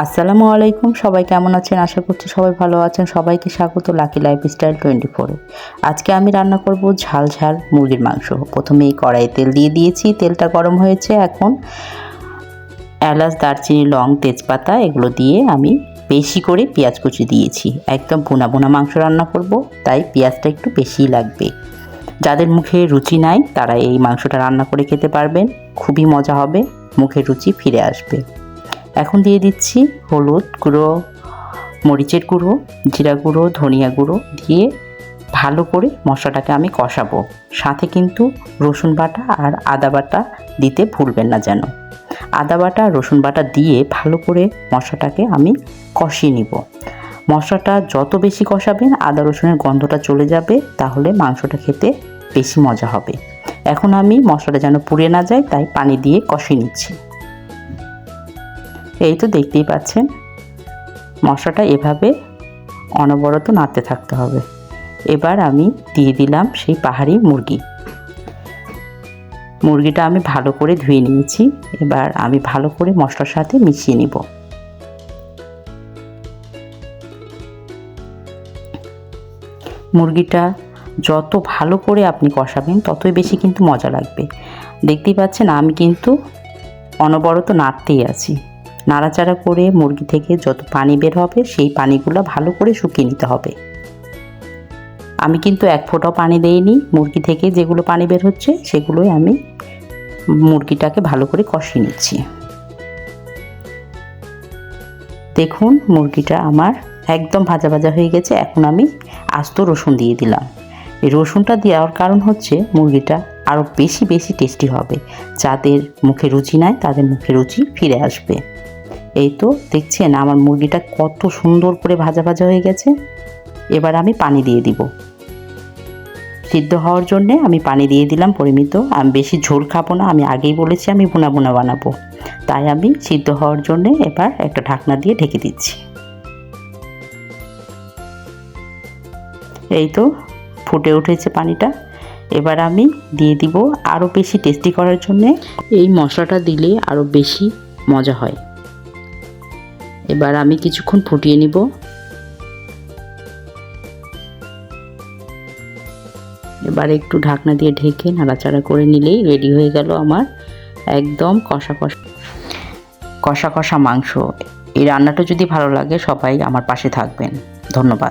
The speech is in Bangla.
আসসালামু আলাইকুম। সবাই কেমন আছেন? আশা করছি সবাই ভালো আছেন। সবাইকে স্বাগত লাকি লাইফ স্টাইল টোয়েন্টি ফোরে আজকে আমি রান্না করব ঝাল ঝাল মুরগির মাংস। প্রথমে এই কড়াই তেল দিয়ে দিয়েছি। তেলটা গরম হয়েছে এখন। এলাচ, দারচিনি, লং, তেজপাতা এগুলো দিয়ে আমি বেশি করে পেঁয়াজ কুচি দিয়েছি। একদম বোনা বোনা মাংস রান্না করব, তাই পেঁয়াজটা একটু বেশিই লাগবে। যাদের মুখে রুচি নাই, তারা এই মাংসটা রান্না করে খেতে পারবেন। খুবই মজা হবে, মুখে রুচি ফিরে আসবে। এখন দিয়ে দিচ্ছি হলুদ গুঁড়ো, মরিচের গুঁড়ো, জিরা গুঁড়ো, ধনিয়া গুঁড়ো দিয়ে ভালো করে মশলাটাকে আমি কষাবো। সাথে কিন্তু রসুন বাটা আর আদা বাটা দিতে ভুলবেন না যেন। আদা বাটা, রসুন বাটা দিয়ে ভালো করে মশলাটাকে আমি কষিয়ে নিব। মশলাটা যত বেশি কষাবেন, আদা রসুনের গন্ধটা চলে যাবে, তাহলে মাংসটা খেতে বেশি মজা হবে। এখন আমি মশলাটা যেন পুড়ে না যায়, তাই পানি দিয়ে কষিয়ে নিচ্ছি। এই তো দেখতেই পাচ্ছেন। মশলাটা এভাবে অনবরত নাড়তে থাকতে হবে। এবার আমি দিয়ে দিলাম সেই পাহাড়ি মুরগি। মুরগিটা আমি ভালো করে ধুয়ে নিয়েছি। এবার আমি ভালো করে মশলার সাথে মিশিয়ে নিব। মুরগিটা যত ভালো করে আপনি কষাবেন, ততই বেশি কিন্তু মজা লাগবে। দেখতেই পাচ্ছেন আমি কিন্তু অনবরত নাড়তেই আছি। নাড়াচাড়া করে মুরগি থেকে যত পানি বের হবে, সেই পানিগুলো ভালো করে শুকিয়ে নিতে হবে। আমি কিন্তু এক ফোঁটাও পানি দেইনি। মুরগি থেকে যেগুলো পানি বের হচ্ছে, সেগুলোই আমি মুরগিটাকে ভালো করে কষিয়ে নিচ্ছি। দেখুন, মুরগিটা আমার একদম ভাজা ভাজা হয়ে গেছে। এখন আমি আস্ত রসুন দিয়ে দিলাম। এই রসুনটা দেওয়ার কারণ হচ্ছে, মুরগিটা আরও বেশি বেশি টেস্টি হবে। যাদের মুখে রুচি নাই, তাদের মুখে রুচি ফিরে আসবে। এই তো দেখছেন আমার মুরগিটা কত সুন্দর করে ভাজা ভাজা হয়ে গেছে। এবার আমি পানি দিয়ে দিব। সিদ্ধ হওয়ার জন্যে আমি পানি দিয়ে দিলাম পরিমিত। আমি বেশি ঝোল খাব না, আমি আগেই বলেছি আমি বোনা বোনা বানাবো। তাই আমি সিদ্ধ হওয়ার জন্যে এবার একটা ঢাকনা দিয়ে ঢেকে দিচ্ছি। এই তো ফুটে উঠেছে পানিটা। এবার আমি দিয়ে দিব আরও বেশি টেস্টি করার জন্যে। এই মশলাটা দিলে আরও বেশি মজা হয়। এবার আমি কিছুক্ষণ ফুটিয়ে নিব। এবার একটু ঢাকনা দিয়ে ঢেকে নাড়াচাড়া করে নিলেই রেডি হয়ে গেল আমার একদম কষা কষা কষা কষা মাংস। এই রান্নাটা যদি ভালো লাগে সবাই আমার পাশে থাকবেন। ধন্যবাদ।